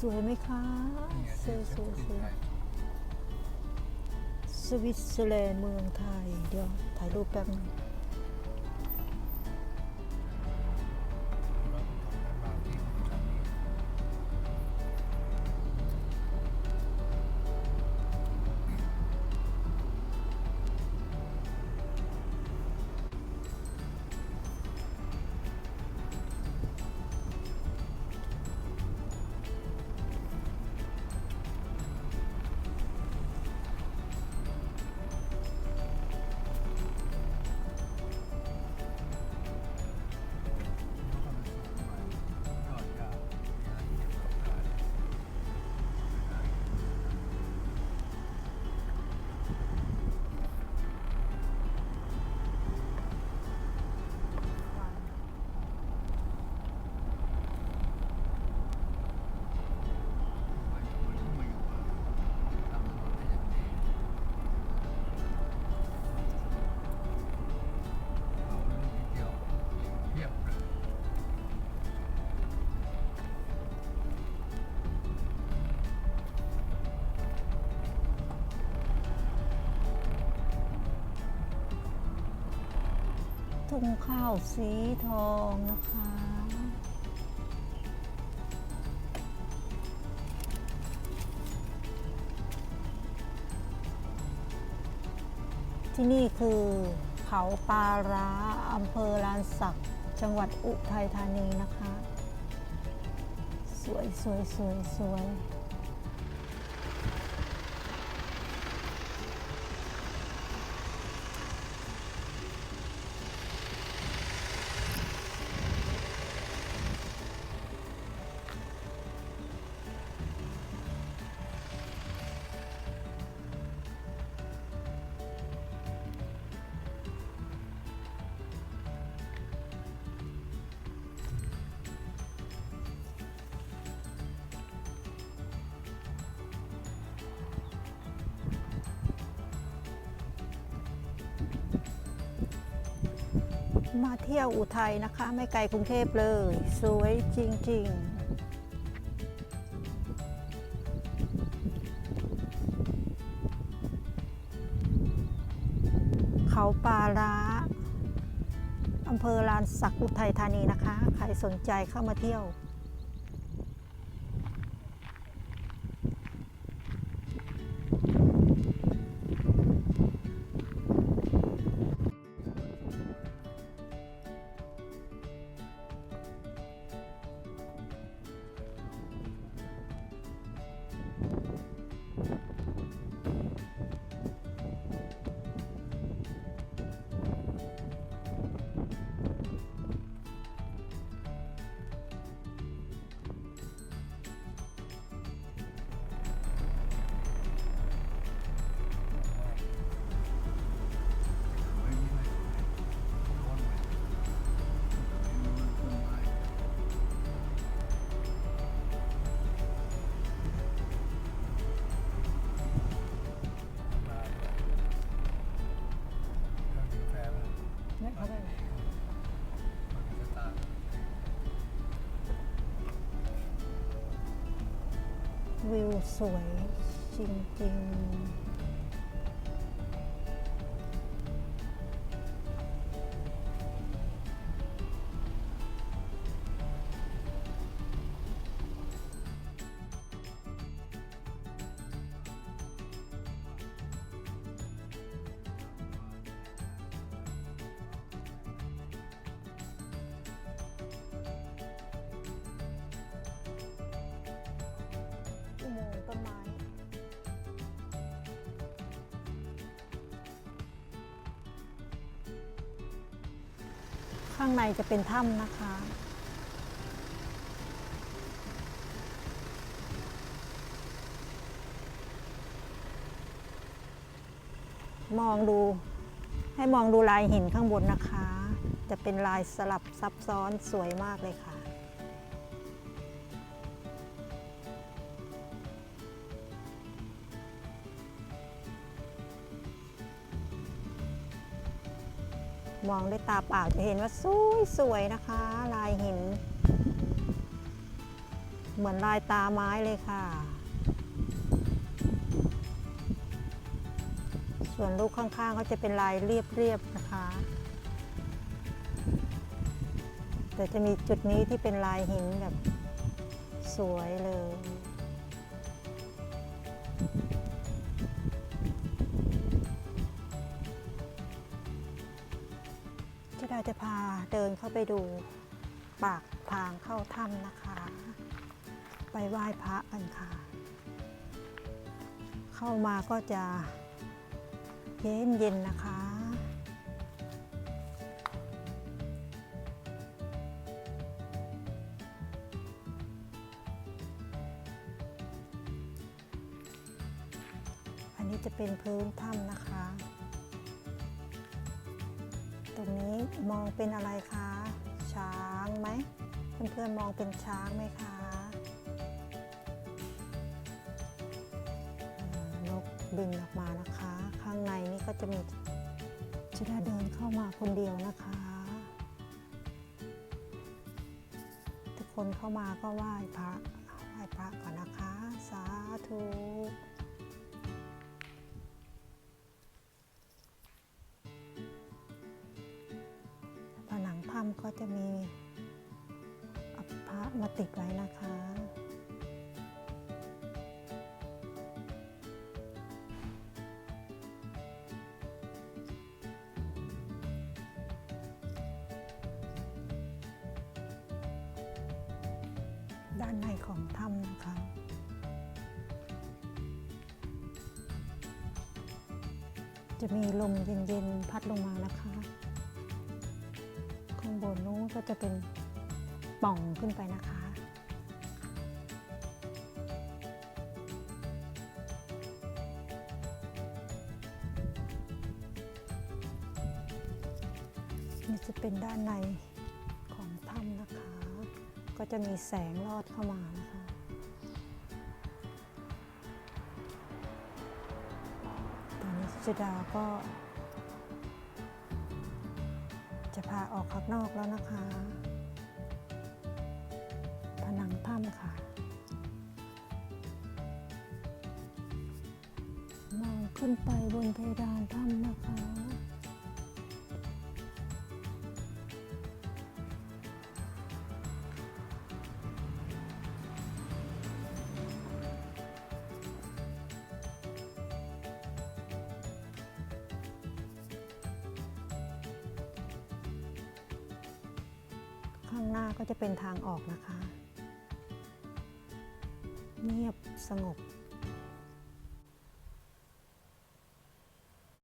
สวยไหมคะ สวยสวยสวยสวิตเซอร์แลนด์เมืองไทย เดี๋ยวถ่ายรูปแป๊บนึง ทุ่งข้าวสีทองนะคะ ที่นี่คือเขาปาร้าอำเภอลานสัก จังหวัดอุทัยธานีนะคะ สวยสวยสวยสวย มาเที่ยวอุทัยนะคะ ไม่ไกลกรุงเทพเลย สวยจริงๆเขาปาร้าอำเภอลานสักอุทัยธานีนะคะ ใครสนใจเข้ามาเที่ยว วิวสวยจริงๆ ข้างในจะเป็นถ้ำนะคะ มองดูให้มองดูลายหินข้างบนนะคะ จะเป็นลายสลับซับซ้อนสวยมากเลยค่ะ มองด้วยตาเปล่าจะเห็นว่าสวยสวยๆนะคะ ลายหิน เหมือนลายตาไม้เลยค่ะ ส่วนลูกข้างๆก็จะเป็นลายเรียบๆนะคะ แต่จะมีจุดนี้ที่เป็นลายหินแบบสวยเลย เราจะพาเดินเข้าไปดูปากทางเข้าถ้ำนะคะ ไปไหว้พระกันค่ะ เข้ามาก็จะเย็นเย็นๆนะคะ ตรงนี้มองเป็นอะไรคะ ช้างไหม เพื่อนๆมองเป็นช้างไหมคะนกบินออกมานะคะ ข้างในนี่ก็จะมีจะได้เดินเข้ามาคนเดียวนะคะ ทุกคนเข้ามาก็ไหว้พระไหว้พระก่อนนะคะ สาธุำก็จะมีพระมาติดไว้นะคะ ด้านในของถ้ำนะคะจะมีลมเย็นๆ พัดลงมานะคะางบนนู้นก็จะเป็นป่องขึ้นไปนะคะ นี่จะเป็นด้านในของถ้ำนะคะ ก็จะมีแสงลอดเข้ามานะคะตอนนี้สุดาก็ จะพาออกข้างนอกแล้วนะคะ ผนังถ้ำค่ะ มองขึ้นไปบนเพดานถ้ำนะคะ ข้างหน้าก็จะเป็นทางออกนะคะ เงียบสงบ